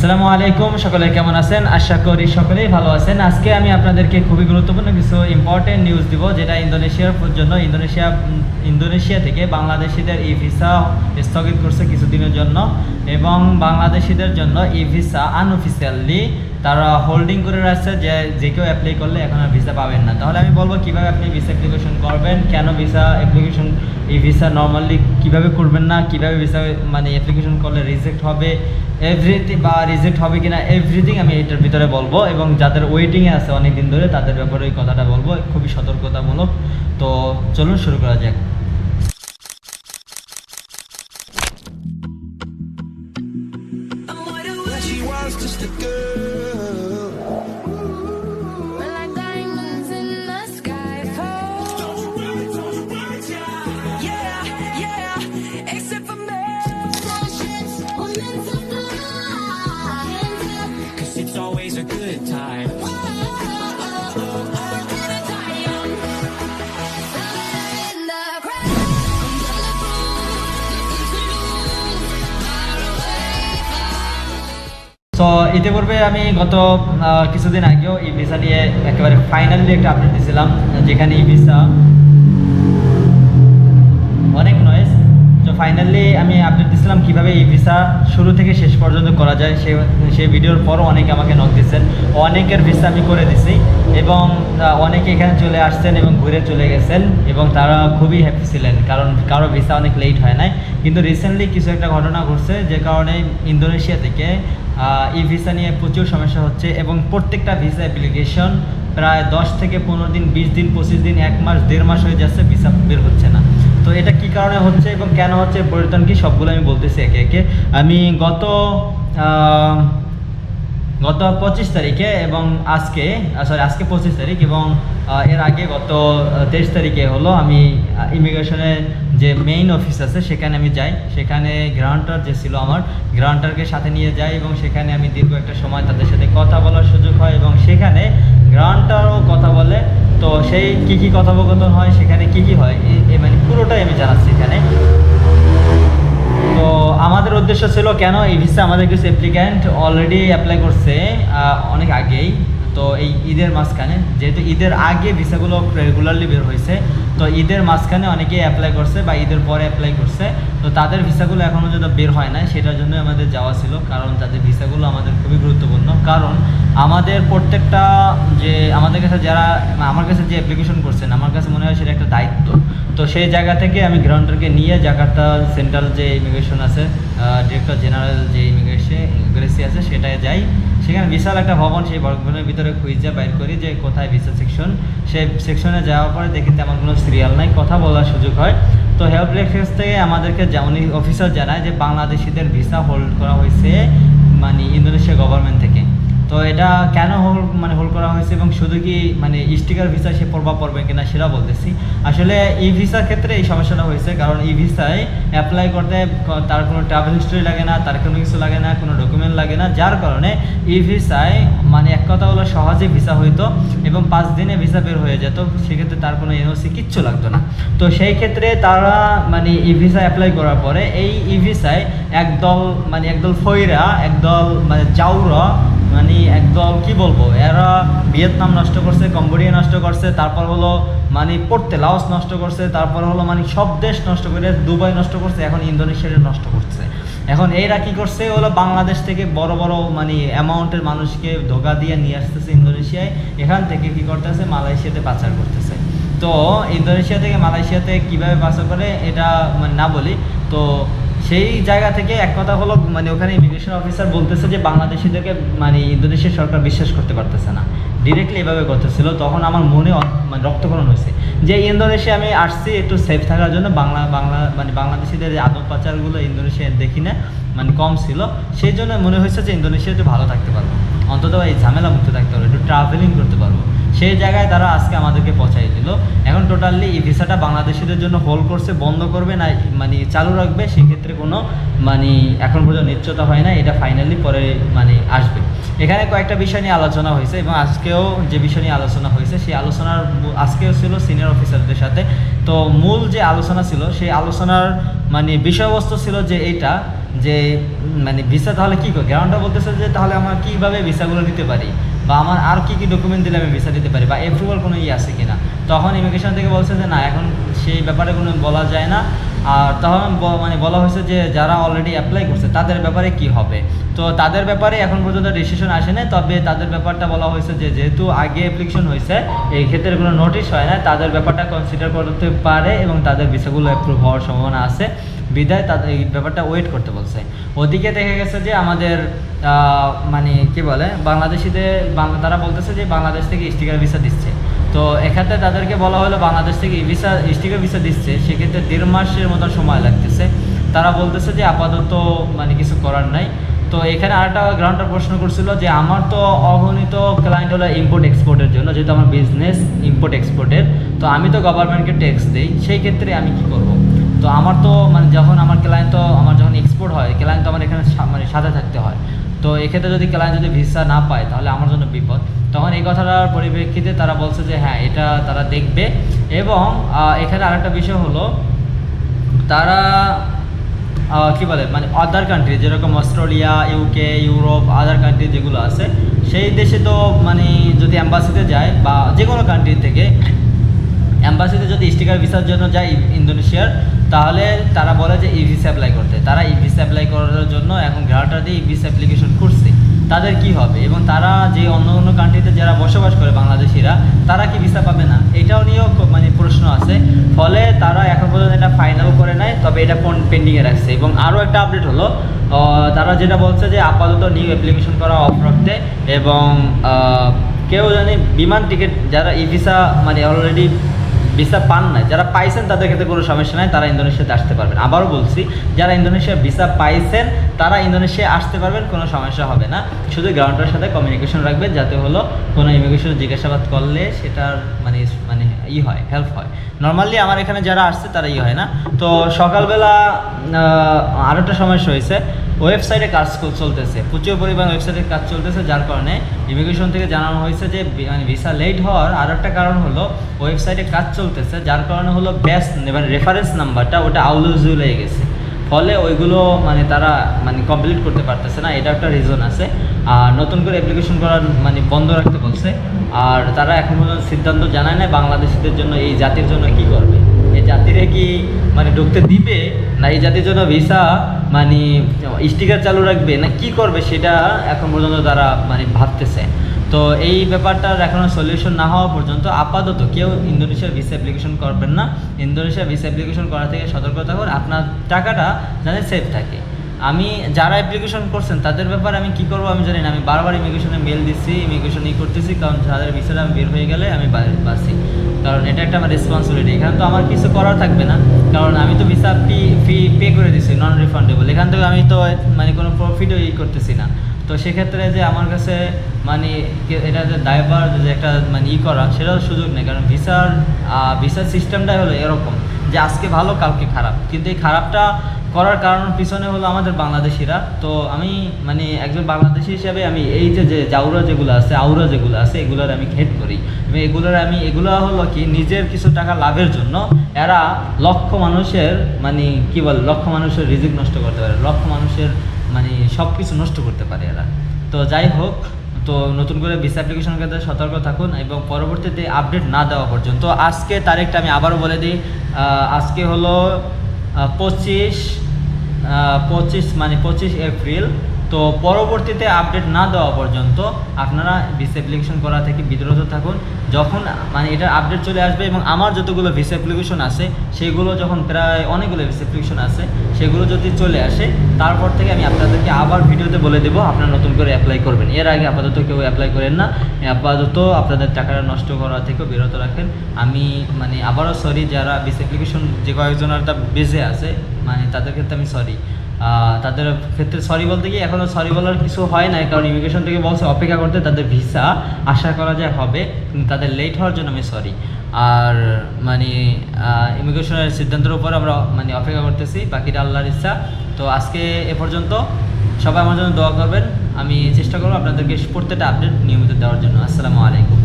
আসসালামু আলাইকুম, সকলে কেমন আছেন? আশা করি সকলেই ভালো আছেন। আজকে আমি আপনাদেরকে খুবই গুরুত্বপূর্ণ কিছু ইম্পর্টেন্ট নিউজ দিব, যেটা ইন্দোনেশিয়ার জন্য, ইন্দোনেশিয়া ইন্দোনেশিয়া থেকে বাংলাদেশিদের ই ভিসা স্থগিত করছে কিছুদিনের জন্য এবং বাংলাদেশিদের জন্য ই ভিসা আনঅফিসিয়ালি তারা হোল্ডিং করে রাখছে যে যে কেউ অ্যাপ্লাই করলে এখন আর ভিসা পাবেন না। তাহলে আমি বলব কীভাবে আপনি ভিসা অ্যাপ্লিকেশন করবেন, কেন ভিসা অ্যাপ্লিকেশন এই ভিসা নর্মালি কীভাবে করবেন না, কীভাবে ভিসা মানে অ্যাপ্লিকেশন করলে রিজেক্ট হবে এভরিথিং বা রিজেক্ট হবে কিনা এভরিথিং আমি এটার ভিতরে বলব এবং যাদের ওয়েটিংয়ে আছে অনেক দিন ধরে তাদের ব্যাপারে ওই কথাটা বলব, খুবই সতর্কতামূলক। তো চলুন শুরু করা যাক। সো ইতিপূর্বে আমি গত কিছুদিন আগেও এই ভিসা নিয়ে একেবারে ফাইনালি একটা আপডেট দিয়েছিলাম, যেখানে এই ভিসা অনেক নয়েজ তো ফাইনালি আমি আপডেট দিয়েছিলাম কীভাবে এই ভিসা শুরু থেকে শেষ পর্যন্ত করা যায়। সে সেই ভিডিওর পরও অনেকে আমাকে নক দিচ্ছেন অনেকের ভিসা আমি করে দিছি এবং অনেকে এখানে চলে আসছেন এবং ঘুরে চলে গেছেন এবং তারা খুবই হ্যাপি ছিলেন কারণ কারও ভিসা অনেক লেট হয় নাই। কিন্তু রিসেন্টলি কিছু একটা ঘটনা ঘটছে যে কারণে ইন্দোনেশিয়া থেকে এই ভিসা নিয়ে প্রচুর সমস্যা হচ্ছে এবং প্রত্যেকটা ভিসা অ্যাপ্লিকেশন প্রায় দশ থেকে পনেরো দিন, বিশ দিন, পঁচিশ দিন, এক মাস, দেড় মাস হয়ে যাচ্ছে ভিসা বের হচ্ছে না। তো এটা কি কারণে হচ্ছে এবং কেন হচ্ছে পরিবর্তন কি সবগুলো আমি বলতেছি একে একে। আমি গত গত পঁচিশ তারিখে এবং আজকে সরি আজকে পঁচিশ তারিখ এবং এর আগে গত তেইশ তারিখে হলো আমি ইমিগ্রেশনের যে মেইন অফিস আছে, সেখানে আমি যাই। সেখানে গ্রাউন্টার যে ছিল আমার গ্রাউন্টারকে সাথে নিয়ে যাই এবং সেখানে আমি দীর্ঘ একটা সময় তাদের সাথে কথা বলার সুযোগ হয় এবং সেখানে গ্রাউন্টারও কথা বলে। তো সেই কী কী কথোপকথন হয়, সেখানে কি কি হয় মানে পুরোটাই আমি জানাচ্ছি এখানে। তো আমাদের উদ্দেশ্য ছিল কেন এই ভিসা আমাদের কিছু অ্যাপ্লিক্যান্ট অলরেডি অ্যাপ্লাই করছে অনেক আগেই। তো এই ঈদের মাঝখানে, যেহেতু ঈদের আগে ভিসাগুলো রেগুলারলি বের হয়েছে, তো ঈদের মাঝখানে অনেকে অ্যাপ্লাই করছে বা ঈদের পরে অ্যাপ্লাই করছে, তো তাদের ভিসাগুলো এখনও যদি বের হয় না সেটার জন্য আমাদের যাওয়া ছিল, কারণ তাদের ভিসাগুলো আমাদের খুবই গুরুত্বপূর্ণ। কারণ আমাদের প্রত্যেকটা যে, আমাদের কাছে যারা, আমার কাছে যে অ্যাপ্লিকেশন করছেন, আমার কাছে মনে হয় সেটা একটা দায়িত্ব। তো সেই জায়গা থেকে আমি গ্রাউন্ডারকে নিয়ে জাকার্তা সেন্ট্রাল যে ইমিগ্রেশন আছে ডিরেক্টর জেনারেল যে ইমিগ্রেশন ইমিগ্রেসি আছে, সেটায় যাই। সেখানে বিশাল একটা ভবন সেই ভবনের ভিতরে খুঁজে বাইর করি যে কোথায় ভিসা সেকশন সেই সেকশনে যাওয়ার পরে দেখি তেমন কোনো সিরিয়াল নাই, কথা বলার সুযোগ হয়। তো হেল্প ডেস্ক থেকে আমাদেরকে যেমন অফিসার জানায় যে বাংলাদেশিদের ভিসা হোল্ড করা হয়েছে মানে ইন্দোনেশিয়া গভর্নমেন্ট থেকে। তো এটা কেন হোল্ড মানে হোল্ড করা হয়েছে এবং শুধু কি মানে স্টিকার ভিসা সে প্রভাব পড়বে কিনা সেটা বলতেছি। আসলে ই ভিসার ক্ষেত্রে এই সমস্যাটা হয়েছে, কারণ ই ভিসায় অ্যাপ্লাই করতে তার কোনো ট্রাভেল হিস্ট্রি লাগে না, তার কোনো কিছু লাগে না, কোনো ডকুমেন্ট লাগে না, যার কারণে ই ভিসায় মানে এক কথা হলো সহজে ভিসা হইতো এবং পাঁচ দিনে ভিসা বের হয়ে যেত, সেক্ষেত্রে তার কোনো এনওসি কিচ্ছু লাগতো না। তো সেই ক্ষেত্রে তারা মানে ই ভিসা অ্যাপ্লাই করার পরে এই ই ভিসায় একদল মানে একদল ফইরা, একদল মানে চাউরা মানে একদম কি বলব, এরা ভিয়েতনাম নষ্ট করছে, কম্বোডিয়া নষ্ট করছে, তারপর হলো মানে পড়তে লাওস নষ্ট করছে, তারপর হলো মানে সব দেশ নষ্ট করে দুবাই নষ্ট করছে, এখন ইন্দোনেশিয়া নষ্ট করছে। এখন এরা কি করছে, হলো বাংলাদেশ থেকে বড় বড় মানে অ্যামাউন্টের মানুষকে ধোকা দিয়ে নিয়ে আসতেছে ইন্দোনেশিয়ায়, এখান থেকে কি করতেছে, মালয়েশিয়াতে পাচার করতেছে। তো ইন্দোনেশিয়া থেকে মালয়েশিয়াতে কীভাবে পাচার করে, এটা মানে না বলি, তো সেই জায়গা থেকে এক কথা হলো মানে ওখানে ইমিগ্রেশন অফিসার বলতেছে যে বাংলাদেশিদেরকে মানে ইন্দোনেশিয়ার সরকার বিশ্বাস করতে পারতেছে না। ডিরেক্টলি এভাবে করতেছিল। তখন আমার মনে মানে রক্তকরণ হয়েছে। যে ইন্দোনেশিয়া আমি আসছি একটু সেফ থাকার জন্য, বাংলা বাংলা মানে বাংলাদেশিদের আদব পাচারগুলো ইন্দোনেশিয়ায় দেখি না মানে কম ছিল। সেই জন্য মনে হয়েছে যে ইন্দোনেশিয়াতে ভালো থাকতে পারব। অন্তত এই ঝামেলা মুক্ত থাকতে পারব, একটু ট্রাভেলিং করতে পারব। সেই জায়গায় তারা আজকে আমাদেরকে পৌঁছাই দিল। টোটালি এই ভিসাটা বাংলাদেশিদের জন্য হোল্ড করছে, বন্ধ করবে, না মানে চালু রাখবে, সেক্ষেত্রে কোনো মানে এখন পর্যন্ত নিশ্চয়তা হয় না, এটা ফাইনালি পরে মানে আসবে। এখানে কয়েকটা বিষয় নিয়ে আলোচনা হয়েছে এবং আজকেও যে বিষয় নিয়ে আলোচনা হয়েছে, সেই আলোচনার আজকেও ছিল সিনিয়র অফিসারদের সাথে। তো মূল যে আলোচনা ছিল, সেই আলোচনার মানে বিষয়বস্তু ছিল যে এটা, যে মানে ভিসা তাহলে কী গ্রাউন্ডটা বলতেছে যে তাহলে আমরা কীভাবে ভিসাগুলো নিতে পারি? বা আমার আর কী কী ডকুমেন্ট দিলে আমি ভিসা দিতে পারি বা অ্যাপ্রুভাল কোনো ইয়ে আছে কিনা? তখন ইমিগ্রেশন থেকে বলছে যে না, এখন সেই ব্যাপারে কোনো বলা যায় না। আর তখন মানে বলা হয়েছে যে যারা অলরেডি অ্যাপ্লাই করছে, তাদের ব্যাপারে কি হবে? তো তাদের ব্যাপারে এখন পর্যন্ত ডিসিশন আসে না তবে তাদের ব্যাপারটা বলা হয়েছে যে যেহেতু আগে অ্যাপ্লিকেশন হয়েছে, এই ক্ষেত্রে কোনো নোটিশ হয় না। তাদের ব্যাপারটা কনসিডার করতে পারে এবং তাদের ভিসাগুলো অ্যাপ্রুভ হওয়ার সম্ভাবনা আছে। বিদায় তাদের এই ব্যাপারটা ওয়েট করতে বলছে। ওদিকে দেখা গেছে যে আমাদের মানে কি বলে, বাংলাদেশিদের তারা বলতেছে যে বাংলাদেশ থেকে স্টিকার ভিসা দিচ্ছে। তো এক্ষেত্রে তাদেরকে বলা হলো বাংলাদেশ থেকে ভিসা স্টিকার ভিসা দিচ্ছে, সেক্ষেত্রে দেড় মাসের মতো সময় লাগতেছে। তারা বলতেছে যে আপাতত মানে কিছু করার নাই। তো এখানে আরেকটা গ্রাউন্ডার প্রশ্ন করছিল যে আমার তো অগণিত ক্লায়েন্ট হলো ইম্পোর্ট এক্সপোর্টের জন্য, যেহেতু আমার বিজনেস ইম্পোর্ট এক্সপোর্টের তো আমি তো গভর্নমেন্টকে ট্যাক্স দিই, সেই ক্ষেত্রে আমি কি করব? তো আমার তো মানে যখন আমার ক্লায়েন্ট তো, আমার যখন এক্সপোর্ট হয় ক্লায়েন্ট তো আমার এখানে মানে সাথে থাকতে হয়। তো এক্ষেত্রে যদি ক্লায়েন্ট যদি ভিসা না পায়, তাহলে আমার জন্য বিপদ। তখন এই কথাটার পরিপ্রেক্ষিতে তারা বলছে যে হ্যাঁ এটা তারা দেখবে। এবং এখানে আরেকটা বিষয় হলো, তারা কি বলে মানে আদার কান্ট্রি যেরকম Australia UK Europe other country যেগুলো আছে, সেই দেশে তো মানে যদি অ্যাম্বাসিতে যায় বা যে কোনো কান্ট্রি থেকে অ্যাম্বাসিতে যদি স্টিকার ভিসার জন্য যায় ইন্দোনেশিয়ার তাহলে তারা বলে যে ই ভিসা অ্যাপ্লাই করতে। তারা ই ভিসা অ্যাপ্লাই করার জন্য এখন গ্রাহকটা দিয়ে ই ভিসা অ্যাপ্লিকেশন করছে তাদের কি হবে? এবং তারা যে অন্য অন্য কান্ট্রিতে যারা বসবাস করে বাংলাদেশিরা, তারা কি ভিসা পাবে না? এটাও নিয়েও মানে প্রশ্ন আছে। ফলে তারা এখন পর্যন্ত এটা ফাইনাল করে নেয় তবে এটা পেন্ডিংয়ে রাখছে। এবং আরও একটা আপডেট হলো তারা যেটা বলছে যে আপাতত নিউ অ্যাপ্লিকেশন করা অফ রাখতে এবং কেউ জানি বিমান টিকিট যারা ই ভিসা মানে অলরেডি ভিসা পান না যারা পাইছেন তাদের ক্ষেত্রে কোনো সমস্যা নাই, তারা ইন্দোনেশিয়াতে আসতে পারবেন। আবারও বলছি, যারা ইন্দোনেশিয়া ভিসা পাইছেন, তারা ইন্দোনেশিয়া আসতে পারবেন, কোনো সমস্যা হবে না। শুধু গ্রাউন্ডের সাথে কমিউনিকেশন রাখবেন, যাতে হলো কোনো ইমিগ্রেশন জিজ্ঞাসাবাদ করলে সেটার মানে মানে ই হয় হেল্প হয়। নর্মালি আমার এখানে যারা আসছে, তারা ই হয় না। তো সকালবেলা একটা সমস্যা হয়েছে ওয়েবসাইটে কাজ চলতেছে। প্রচুর পরিমাণ ওয়েবসাইটে কাজ চলতেছে, যার কারণে ইমিগ্রেশন থেকে জানানো হয়েছে যে মানে ভিসা লেট হওয়ার আর একটা কারণ হলো ওয়েবসাইটে কাজ চলতেছে, যার কারণে হলো বেস্ট মানে রেফারেন্স নাম্বারটা ওটা আউলুজুল হয়ে গেছে। ফলে ওইগুলো মানে তারা মানে কমপ্লিট করতে পারতেছে না, এটা একটা রিজন আছে। আর নতুন করে অ্যাপ্লিকেশন করার মানে বন্ধ রাখতে বলছে। আর তারা এখন সিদ্ধান্ত জানায় না বাংলাদেশিদের জন্য এই জাতির জন্য কি করবে। জাতিরে কি মানে ঢুকতে দিবে? না এই জাতির জন্য ভিসা মানে স্টিকার চালু রাখবে? না কি করবে সেটা এখন পর্যন্ত তারা মানে ভাবতেছে। তো এই ব্যাপারটার এখনও সলিউশন না হওয়া পর্যন্ত আপাতত কেউ ইন্দোনেশিয়ার ভিসা অ্যাপ্লিকেশন করবেন না। ইন্দোনেশিয়া ভিসা অ্যাপ্লিকেশন করা থেকে সতর্ক থাকুন, আপনার টাকাটা যাতে সেফ থাকে। আমি, যারা অ্যাপ্লিকেশন করছেন, তাদের ব্যাপারে আমি কি করব আমি জানি না। আমি বারবার ইমিগ্রেশনে মেল দিচ্ছি ইমিগ্রেশন ই করতেছি, কারণ যাদের ভিসাটা বের হয়ে গেলে আমি বা- বাঁচি। কারণ এটা একটা আমার রেসপন্সিবিলিটি এখানে তো আমার কিছু করার থাকবে না, কারণ আমি তো ভিসা ফি ফি পে করে দিচ্ছি নন রিফান্ডেবল এখান থেকে আমি তো মানে কোনো প্রফিটও ই করতেছি না। তো সেক্ষেত্রে যে আমার কাছে মানে এটা যে দায়বার যে একটা মানে ই করা, সেটাও সুযোগ নেই। কারণ ভিসার ভিসার সিস্টেমটাই হলো এরকম, যে আজকে ভালো, কালকে খারাপ। কিন্তু এই খারাপটা করার কারণ পিছনে হলো আমাদের বাংলাদেশিরা। তো আমি মানে একজন বাংলাদেশি হিসাবে আমি এই যে যে জাউরা যেগুলো আছে, আউরা যেগুলো আছে, এগুলোর আমি হেড করি। এগুলোর আমি, এগুলো হলো কি নিজের কিছু টাকা লাভের জন্য এরা লক্ষ মানুষের মানে কি বলে, লক্ষ মানুষের রিজিক নষ্ট করতে পারে, লক্ষ মানুষের মানে সব কিছু নষ্ট করতে পারে এরা। তো যাই হোক, তো নতুন করে ভিসা অ্যাপ্লিকেশন ক্ষেত্রে সতর্ক থাকুন এবং পরবর্তীতে আপডেট না দেওয়া পর্যন্ত। আজকে তারিখটা আমি আবারও বলে দিই আজকে হলো পঁচিশ পঁচিশ মানে পঁচিশ এপ্রিল। তো পরবর্তীতে আপডেট না দেওয়া পর্যন্ত আপনারা ভিসা অ্যাপ্লিকেশন করা থেকে বিরত থাকুন। যখন মানে এটার আপডেট চলে আসবে এবং আমার যতগুলো ভিসা অ্যাপ্লিকেশন আছে, সেগুলো যখন প্রায় অনেকগুলো ভিসা অ্যাপ্লিকেশন আছে, সেগুলো যদি চলে আসে, তারপর থেকে আমি আপনাদেরকে আবার ভিডিওতে বলে দেবো আপনারা নতুন করে অ্যাপ্লাই করবেন। এর আগে আপাতত কেউ অ্যাপ্লাই করেন না। আপাতত আপনাদের টাকাটা নষ্ট করা থেকেও বিরত রাখেন। আমি মানে আবারও সরি যারা ভিসা অ্যাপ্লিকেশন যে কয়েকজনেরটা বেজে আছে মানে তাদের ক্ষেত্রে আমি সরি তাদের ক্ষেত্রে সরি বলতে গিয়ে এখনও সরি বলার কিছু হয় না কারণ ইমিগ্রেশন থেকে বলছে অপেক্ষা করতে তাদের ভিসা আশা করা যায় হবে, কিন্তু তাদের লেট হওয়ার জন্য আমি সরি আর মানে ইমিগ্রেশনের সিদ্ধান্তের উপর আমরা মানে অপেক্ষা করতেছি, বাকিটা আল্লাহর ইচ্ছা। তো আজকে এ পর্যন্ত, সবাই আমার জন্য দোয়া করবেন, আমি চেষ্টা করব আপনাদেরকে প্রত্যেকটা আপডেট নিয়মিত দেওয়ার জন্য। আসসালামু আলাইকুম।